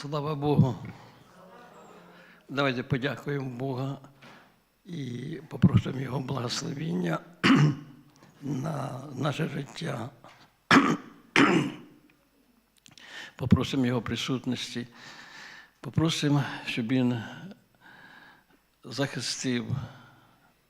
Слава Богу. Давайте подякуємо Бога і попросимо Його благословіння на наше життя. Попросимо Його присутності. Попросимо, щоб Він захистив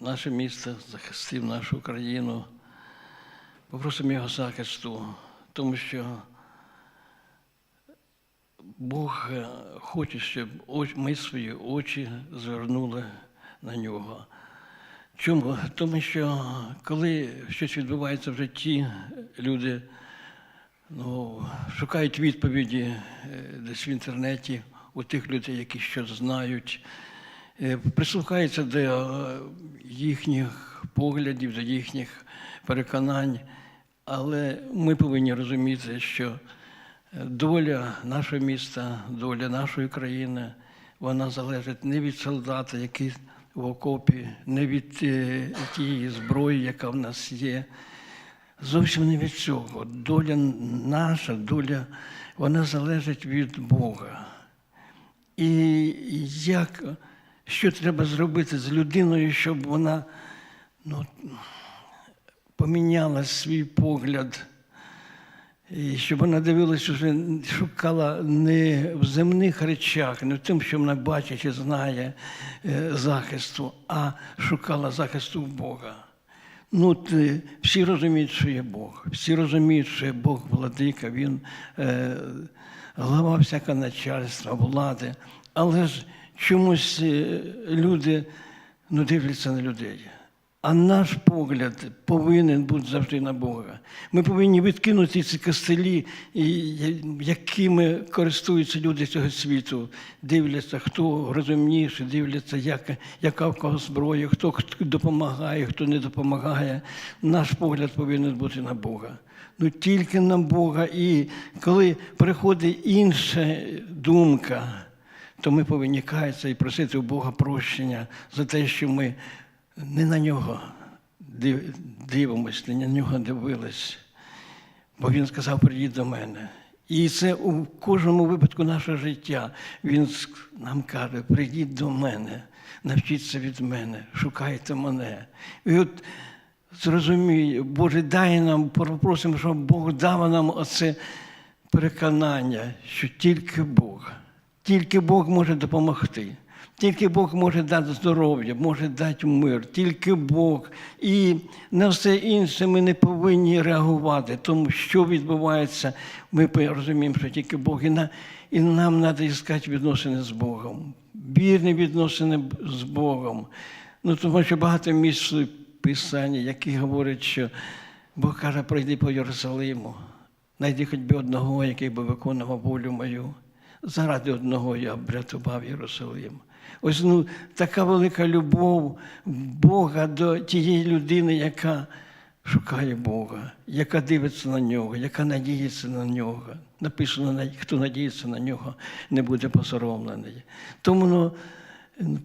наше місто, захистив нашу країну. Попросимо Його захисту, тому що Бог е, хоче, щоб ми свої очі звернули на нього. Чому? Тому що коли щось відбувається в житті, люди ну, шукають відповіді е, десь в інтернеті у тих людей, які щось знають, е, прислухаються до їхніх поглядів, до їхніх переконань. Але ми повинні розуміти, що доля нашого міста, доля нашої країни, вона залежить не від солдата, який в окопі, не від е, тієї зброї, яка в нас є. Зовсім не від цього. Доля наша, доля, вона залежить від Бога. І як, що треба зробити з людиною, щоб вона ну, поміняла свій погляд, і щоб вона дивилась уже, шукала не в земних речах, не в тому, що вона бачить і знає е, захисту, а шукала захисту в Бога. Ну, ти- всі розуміють, що є Бог. Всі розуміють, що є Бог владика, Він е, глава всякого начальства, влади. Але ж чомусь е, люди ну, дивляться на людей. А наш погляд повинен бути завжди на Бога. Ми повинні відкинути ці костелі, якими користуються люди цього світу. Дивляться, хто розумніший, дивляться, як, яка в кого зброя, хто допомагає, хто не допомагає. Наш погляд повинен бути на Бога. Ну тільки на Бога. І коли приходить інша думка, то ми повинні каятися і просити у Бога прощення за те, що ми не на нього див- дивимось, не на нього дивились. Бо він сказав, прийдіть до мене. І це у кожному випадку нашого життя. Він нам каже, прийдіть до мене, навчіться від мене, шукайте мене. І от зрозумій, Боже, дай нам, попросимо, щоб Бог дав нам оце переконання, що тільки Бог, тільки Бог може допомогти. Тільки Бог може дати здоров'я, може дати мир, тільки Бог. І на все інше ми не повинні реагувати, тому що відбувається, ми розуміємо, що тільки Бог. І, на, і нам треба іскати відносини з Богом, вірні відносини з Богом. Ну, тому що багато місць в Писанні, які говорять, що Бог каже, пройди по Єрусалиму, знайди хоч би одного, який би виконував волю мою. Заради одного я врятував Єрусалим. Ось ну, така велика любов Бога до тієї людини, яка шукає Бога, яка дивиться на нього, яка надіється на нього. Написано, хто надіється на нього, не буде посоромлений. Тому ну,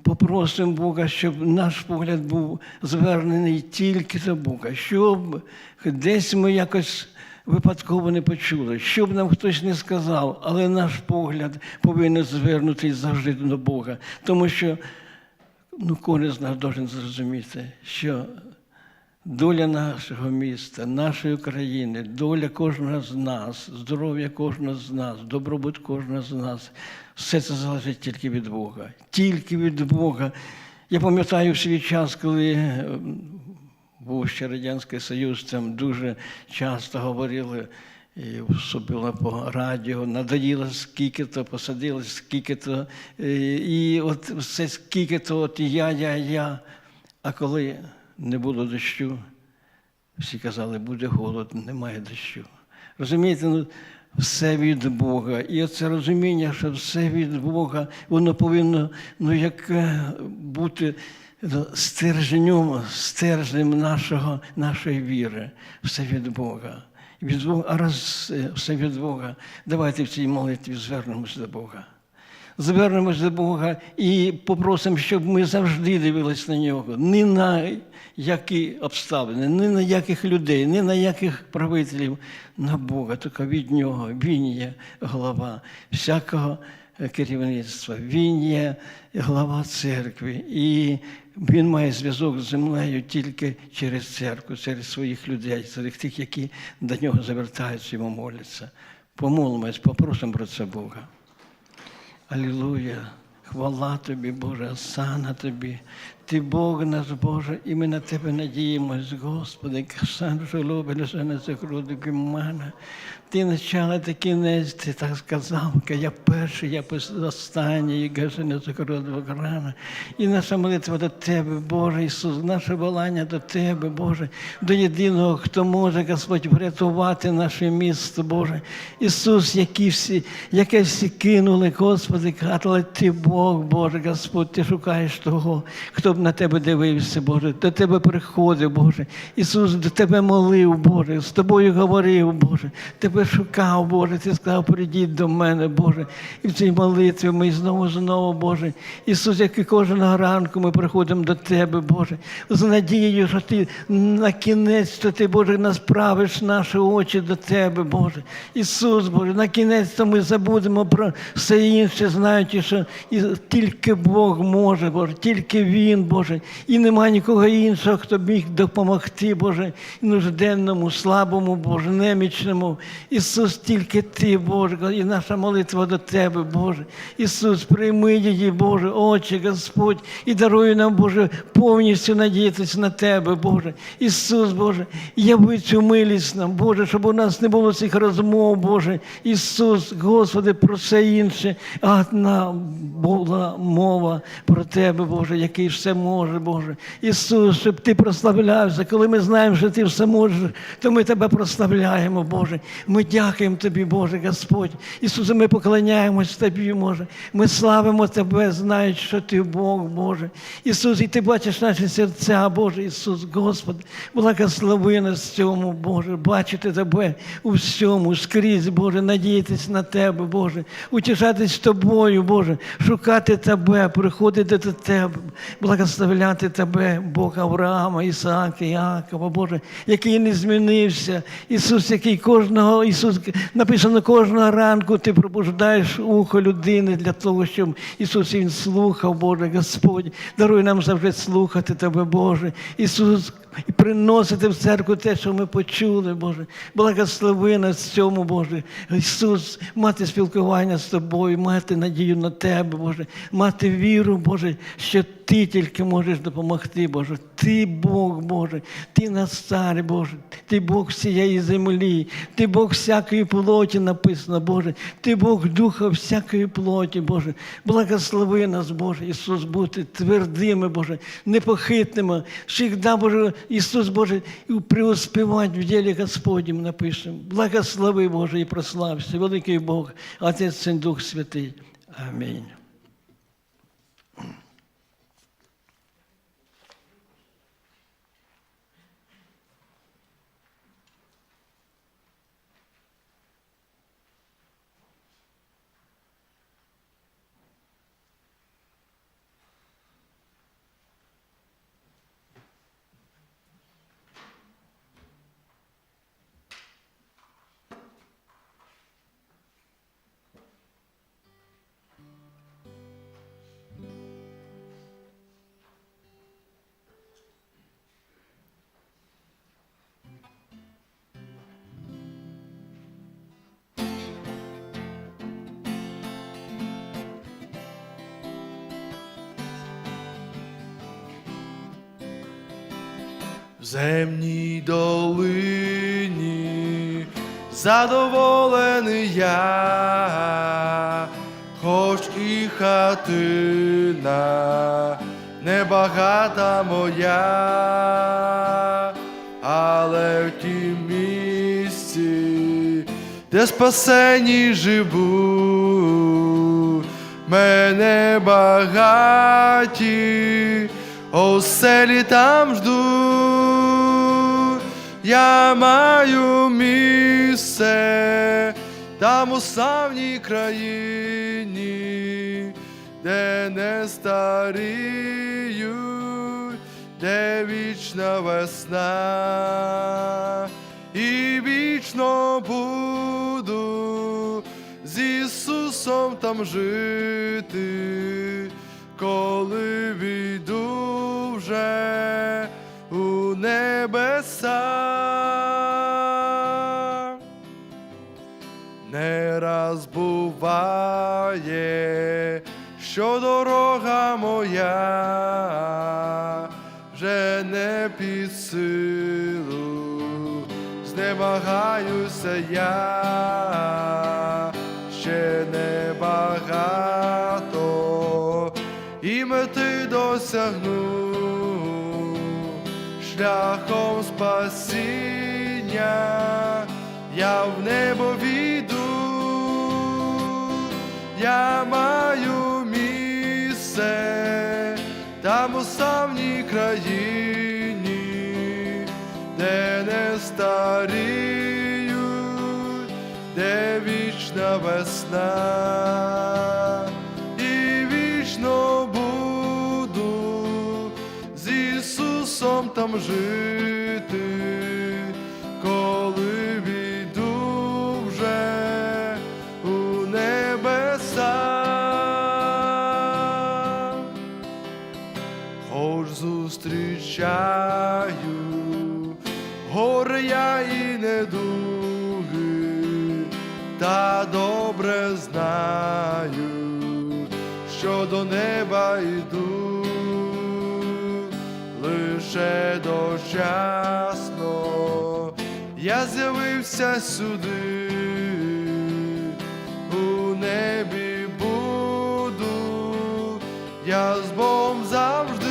попросимо Бога, щоб наш погляд був звернений тільки до Бога, щоб десь ми якось випадково не почули, щоб нам хтось не сказав, але наш погляд повинен звернутися завжди до Бога. Тому що ну, кожен з нас має зрозуміти, що доля нашого міста, нашої країни, доля кожного з нас, здоров'я кожного з нас, добробут кожного з нас, все це залежить тільки від Бога. Тільки від Бога. Я пам'ятаю свій час, коли е, був ще Радянський Союз, там дуже часто говорили, і вступила по радіо, надоїло скільки-то, посадили скільки-то, е, і от все скільки-то, от я, я, я. А коли не було дощу, всі казали, буде голод, немає дощу. Розумієте, ну, все від Бога. І оце розуміння, що все від Бога, воно повинно ну, як е, бути стержнем, стержнем нашого, нашої віри. Все від Бога. Від Бога. А раз е, все від Бога, давайте в цій молитві звернемось до Бога. Звернемось до Бога і попросимо, щоб ми завжди дивились на нього. Не на які обставини, не на яких людей, не на яких правителів, на Бога, тільки від нього. Він є голова всякого е, керівництва. Він є глава церкви, і він має зв'язок з землею тільки через церкву, через своїх людей, через тих, які до нього завертаються, йому моляться. Помолимось, попросимо про це Бога. Алілуя! Хвала тобі, Боже, сана тобі. Ти Бог наш Боже, і ми на тебе надіємось, Господи, сам що любиш на закруду мене. Ти начало та кінець, ти так сказав, ка я перший, я останній, і каже, не закруду рана. І наша молитва до Тебе, Боже Ісус, наше волання до Тебе, Боже, до єдиного, хто може, Господь, врятувати наше місто, Боже. Ісус, які всі, яке всі кинули, Господи, але Ти Бог, Боже, Господь, Ти шукаєш того, хто б на Тебе дивився, Боже, до Тебе приходив, Боже. Ісус до Тебе молив, Боже, з Тобою говорив, Боже, Тебе шукав, Боже, Ти сказав, прийдіть до мене, Боже. І в цій молитві ми знову знову, Боже. Ісус, як і кожного ранку ми приходимо до Тебе, Боже, з надією, що Ти на кінець, що Ти, Боже, насправиш наші очі до Тебе, Боже. Ісус, Боже, на кінець то ми забудемо про все інше, знаючи, що тільки Бог може, Боже, тільки Він, Боже, і немає нікого іншого, хто б міг допомогти, Боже, нужденному, слабому, Боже, немічному. Ісус, тільки Ти, Боже, і наша молитва до Тебе, Боже. Ісус, прийми її, Боже, очі, Господь, і даруй нам, Боже, повністю надіятися на Тебе, Боже. Ісус, Боже, яви цю милість нам, Боже, щоб у нас не було цих розмов, Боже. Ісус, Господи, про все інше. А одна була мова про Тебе, Боже, який все може, Боже. Ісус, щоб Ти прославлявся. Коли ми знаємо, що Ти все можеш, то ми Тебе прославляємо, Боже. Ми дякуємо Тобі, Боже, Господь. Ісусе, ми поклоняємось Тобі, Боже. Ми славимо Тебе, знаючи, що Ти Бог, Боже. Ісус, і Ти бачиш наші серця, Боже, Ісус, Господь, благослови нас в цьому, Боже, бачити Тебе у всьому, скрізь, Боже, надіятись на Тебе, Боже, утішатись Тобою, Боже, шукати Тебе, приходити до Тебе, благословляти Тебе, Бог Авраама, Ісаака, Якова, Боже, який не змінився. Ісус, який кожного, Ісус, написано, кожного ранку Ти пробуждаєш ухо людини для того, щоб Ісус Він слухав, Боже, Господь. Даруй нам завжди слухати Тебе, Боже. Ісус, і приносити в церкву те, що ми почули, Боже. Благослови нас цьому, Боже. Ісус, мати спілкування з тобою, мати надію на Тебе, Боже, мати віру, Боже, що Ти тільки можеш допомогти, Боже. Ти Бог, Боже, Ти нас цар, Боже, Ти Бог всієї землі, Ти Бог всякої плоті написано, Боже, Ти Бог духа всякої плоті, Боже. Благослови нас, Боже, Ісус, бути твердими, Боже, непохитними. Всегда, Боже, Ісус, Божий, преуспевать в деле Господнем напишем. Благослови, Боже, и прославься, великий Бог, Отец и Дух Святый. Амінь. В земній долині задоволений я, хоч і хатина небагата моя, але в тім місці, де спасені живу, мене багаті, оселі там жду. Я маю місце там у славній країні, де не старіють, де вічна весна, і вічно буду з Ісусом там жити, коли війду вже небеса. Не раз буває, що дорога моя вже не під силу, знемагаюся я, ще небагато, і мети досягну шляхом спасіння, я в небо війду, я маю місце там у славній країні, де не старіють, де вічна весна, Там жити, коли війду вже у небеса. Хоч зустрічаю горе я і недуги, та добре знаю, що до неба лише дочасно я з'явився сюди, у небі буду, я з Богом завжди,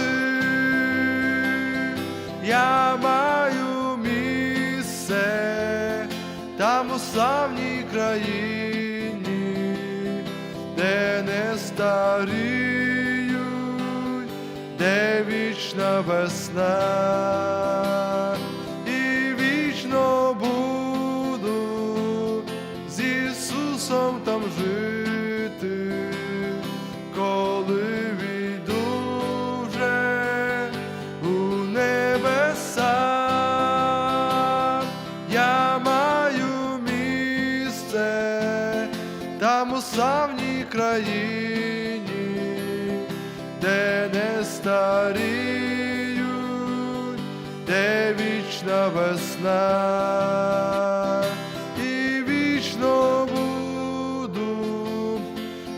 я маю місце там у славній країні, де не старіють, вічна весна, і вічно буду з Ісусом там жити, коли війду вже у небеса, я маю місце там у славній країні, де не старіють, вічна весна, і вічно буду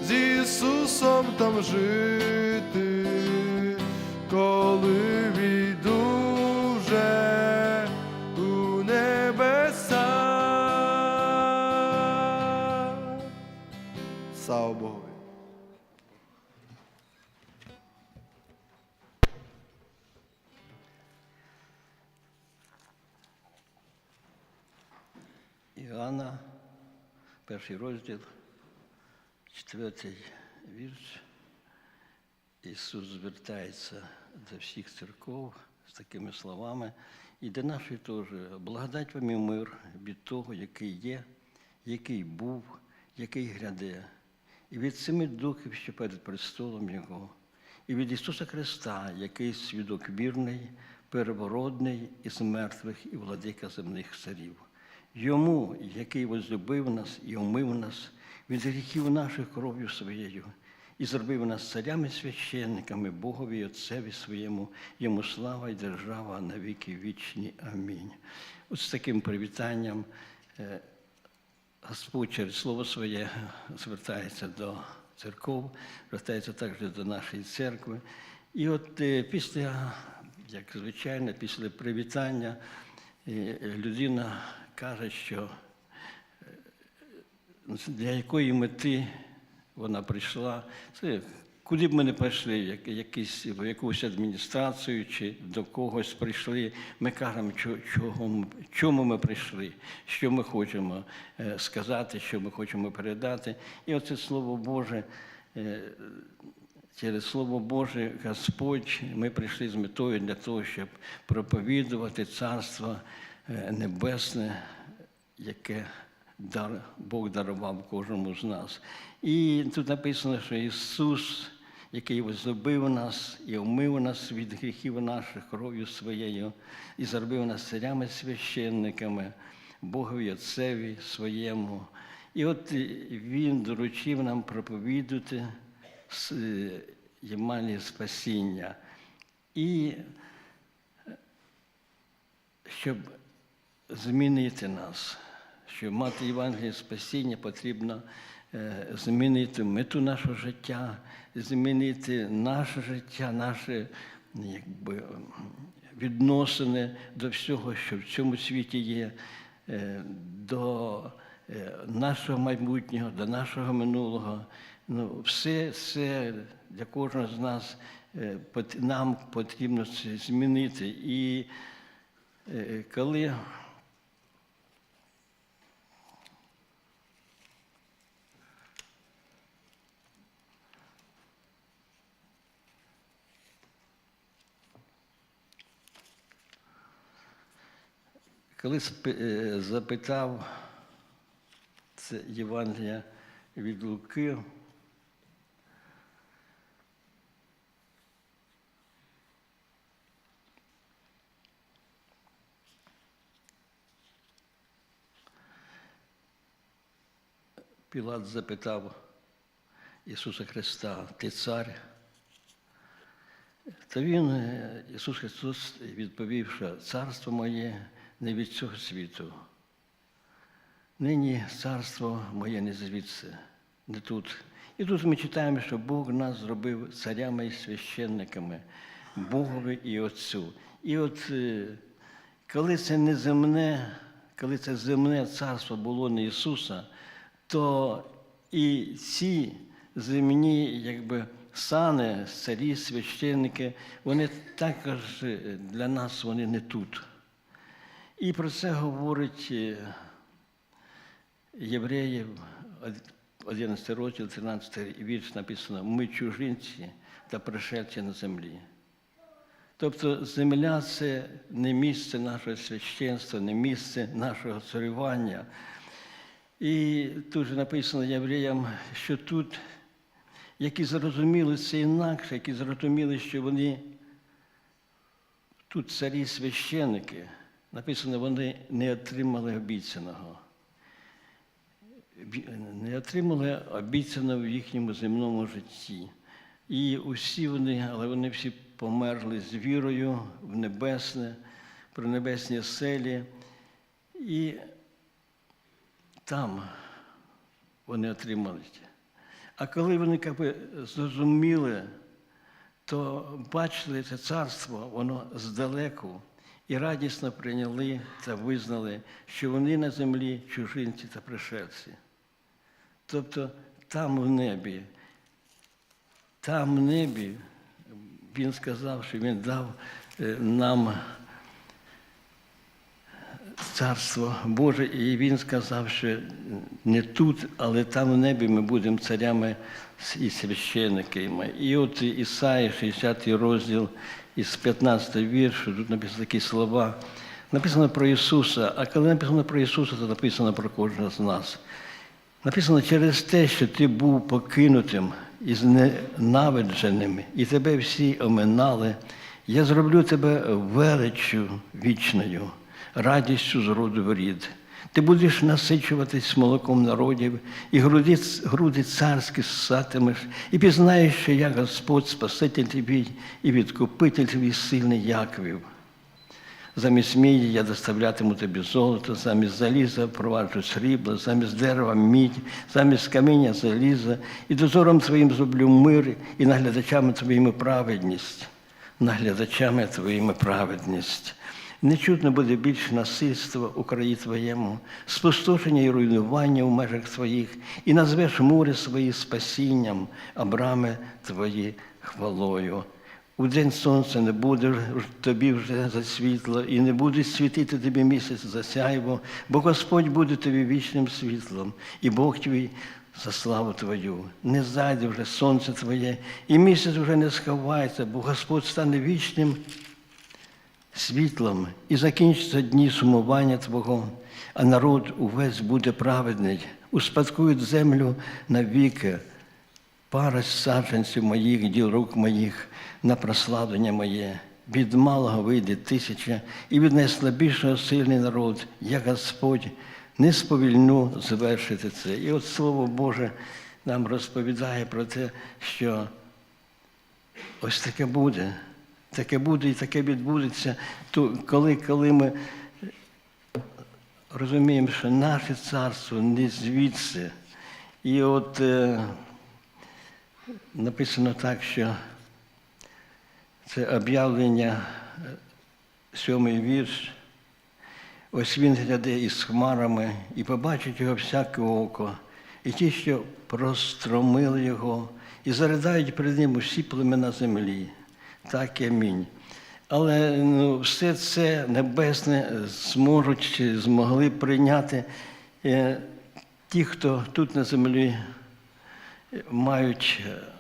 з Ісусом там жити, коли війду вже у небеса. Слава Богу. Перший розділ, четвертий вірш. Ісус звертається до всіх церков з такими словами. І до нашої теж благодать вам і мир від того, який є, який був, який гряде, і від семи духів, що перед престолом Його, і від Ісуса Христа, який свідок вірний, первородний із мертвих і владика земних царів. Йому, який возлюбив нас і омив нас від гріхів наших кров'ю своєю, і зробив нас царями священниками, Богові і Отцеві своєму, йому слава і держава на віки вічні. Амінь. От з таким привітанням е, Господь через слово своє звертається до церков, звертається також до нашої церкви. І от е, після, як звичайно, після привітання е, людина каже, що для якої мети вона прийшла. Це куди б ми не прийшли, як, якісь, в якусь адміністрацію чи до когось прийшли, ми кажемо, чого, чому ми прийшли, що ми хочемо е, сказати, що ми хочемо передати. І оце Слово Боже. е, Через Слово Боже, Господь, ми прийшли з метою для того, щоб проповідувати Царство е, Небесне, яке дар, Бог дарував кожному з нас. І тут написано, що Ісус, який возлюбив нас і омив нас від гріхів наших кров'ю своєю, і зробив нас царями священниками, Богові Отцеві своєму. І от е, він доручив нам проповідувати с- е, спасіння. І е, щоб змінити нас, щоб мати Євангеліє спасіння, потрібно е, змінити мету нашого життя, змінити наше життя, наші якби, відносини до всього, що в цьому світі є, е, до е, нашого майбутнього, до нашого минулого. Ну, все це для кожного з нас нам потрібно це змінити. І коли Коли е, запитав це Євангелія від Луки, Пілат запитав Ісуса Христа, Ти цар? Та він, е, Ісус Христос, відповів, що царство моє не від цього світу. Нині царство моє не звідси, не тут. І тут ми читаємо, що Бог нас зробив царями і священниками, Богові і Отцю. І от е, коли це не земне, коли це земне царство було не Ісуса, то і ці земні, якби сани, царі, священники, вони також е, для нас вони не тут. І про це говорить е, Євреїв, 11 розділ, 13 вірш написано, ми чужинці та пришельці на землі. Тобто земля це не місце нашого священства, не місце нашого царювання. І тут же написано євреям, що тут, які зрозуміли це інакше, які зрозуміли, що вони тут царі священики, написано, вони не отримали обіцяного. Не отримали обіцяного в їхньому земному житті. І усі вони, але вони всі померли з вірою в небесне, про небесні селі. І там вони отримали. А коли вони як би, зрозуміли, то бачили це царство, воно здалеку, і радісно прийняли та визнали, що вони на землі чужинці та пришельці. Тобто там в небі, там в небі він сказав, що він дав е, нам царство Боже, і він сказав, що не тут, але там в небі ми будемо царями і священниками. І от Ісаї, 60 розділ із 15 віршу, тут написано такі слова. Написано про Ісуса, а коли написано про Ісуса, то написано про кожного з нас. Написано через те, що ти був покинутим і зненавидженим, і тебе всі оминали, я зроблю тебе величчю вічною, радістю з роду в рід. Ти будеш насичуватись молоком народів, і груди, груди царські ссатимеш, і пізнаєш, що я Господь, Спаситель твій і відкупитель твій сильний Яквів. Замість міді я доставлятиму тобі золото, замість заліза впроваджу срібло, замість дерева мідь, замість каміння заліза, і дозором твоїм зроблю мир, і наглядачами твоїми праведність, наглядачами твоїми праведність. Не чутно буде більше насильства у краї твоєму, спустошення і руйнування в межах твоїх, і назвеш мури свої спасінням, а брами твої хвалою. У день сонця не буде тобі вже за світло, і не буде світити тобі місяць за сяйво, бо Господь буде тобі вічним світлом, і Бог твій за славу твою. Не зайде вже сонце твоє, і місяць вже не сховається, бо Господь стане вічним світлом, і закінчаться дні сумування Твого, а народ увесь буде праведний, успадкують землю навіки пара саджанців моїх, діл рук моїх на прославлення моє. Від малого вийде тисяча, і від найслабішого сильний народ, я Господь, не сповільну завершити це. І от Слово Боже нам розповідає про те, що ось таке буде. Таке буде і таке відбудеться, то коли, коли ми розуміємо, що наше царство не звідси. І от е, написано так, що це об'явлення, е, сьомий вірш. Ось він гляде із хмарами, і побачить його всяке око, і ті, що простромили його, і заридають перед ним усі племена землі. Так амінь. Але ну, все це небесне зможуть чи змогли прийняти е, ті, хто тут на землі мають е,